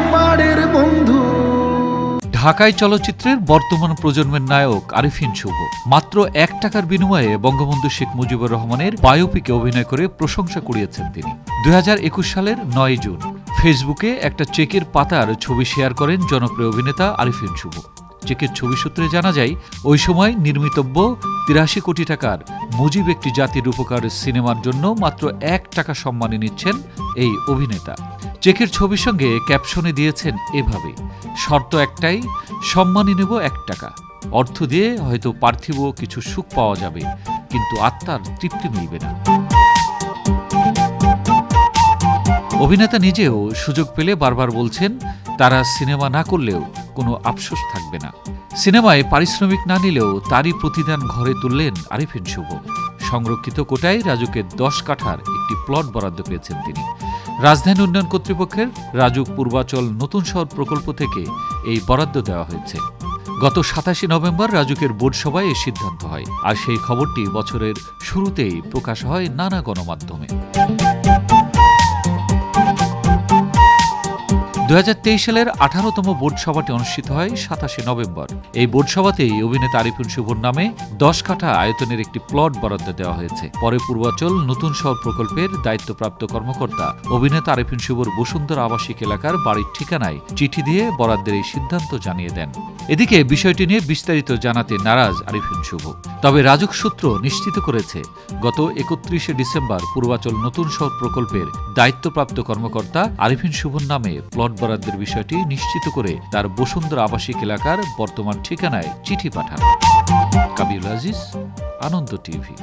একবারের বন্ধু। ঢাকায় চলচ্চিত্রের বর্তমান প্রজন্মের নায়ক আরিফিন শুভ। মাত্র এক টাকার বিনিময়ে বঙ্গবন্ধু শেখ মুজিবুর রহমানের বায়োপিকে অভিনয় করে প্রশংসা কুড়িয়েছেন তিনি। দু হাজার একুশ সালের নয় জুন, ফেসবুকে একটা চেকের পাতার ছবি শেয়ার করেন জনপ্রিয় অভিনেতা আরিফিন শুভ। চেকের ছবি সূত্রে জানা যায়, ওই সময় নির্মিতব্য তিরাশি কোটি টাকার মুজিব একটি জাতির উপকার সিনেমার জন্য মাত্র এক টাকা সম্মানে নিচ্ছেন এই অভিনেতা। চেকের ছবির সঙ্গে ক্যাপশনে দিয়েছেন এভাবে শর্ত একটাই সম্মানী নেব এক টাকা। অর্থ দিয়ে হয়তো পার্থিব কিছু সুখ পাওয়া যাবে, কিন্তু আত্মার তৃপ্তি মিলবে না। অভিনেতা নিজেও সুযোগ পেলে বারবার বলছেন, তারা সিনেমা না করলেও কোনো আফসোস থাকবে না। সিনেমায় পারিশ্রমিক না নিলেও তারই প্রতিদান ঘরে তুললেন আরিফিন শুভ। সংরক্ষিত কোটায় রাজুকে দশ কাঠার একটি প্লট বরাদ্দ পেয়েছেন তিনি। রাজধানী উন্নয়ন কর্তৃপক্ষের রাজুক পূর্বাচল নতুন শহর প্রকল্প থেকে এই বরাদ্দ দেওয়া হয়েছে। গত সাতাশে নভেম্বর রাজুকের বোর্ড সভায় এই সিদ্ধান্ত হয়। আর সেই খবরটি বছরের শুরুতেই প্রকাশ হয় নানা গণমাধ্যমে। দু হাজার তেইশ সালের আঠারোতম বোর্ড সভাটি অনুষ্ঠিত হয় সাতাশে নভেম্বর। এই বোর্ড সভাতেই অভিনেতা আরিফুল শুভর নামে দশ কাঠা আয়তনের একটি প্লট বরাদ্দ দেওয়া হয়েছে। পরে পূর্বাচল নতুন শহর প্রকল্পের দায়িত্বপ্রাপ্ত কর্মকর্তা অভিনেতা আরিফিন শুভর বসুন্ধরা আবাসিক এলাকার বাড়ির ঠিকানায় চিঠি দিয়ে বরাদ্দের এই সিদ্ধান্ত জানিয়ে দেন। এদিকে বিষয়টি নিয়ে বিস্তারিত জানাতে নারাজ আরিফিন শুভ। তবে রাজুক সূত্র নিশ্চিত করেছে, গত একত্রিশে ডিসেম্বর পূর্বাচল নতুন শহর প্রকল্পের দায়িত্বপ্রাপ্ত কর্মকর্তা আরিফিন শুভর নামে প্লট বরাদ্দের বিষয়টি নিশ্চিত করে তার বসুন্ধরা আবাসিক এলাকার বর্তমান ঠিকানায় চিঠি পাঠান। কাবিউল আজিজ, আনন্দ টিভি।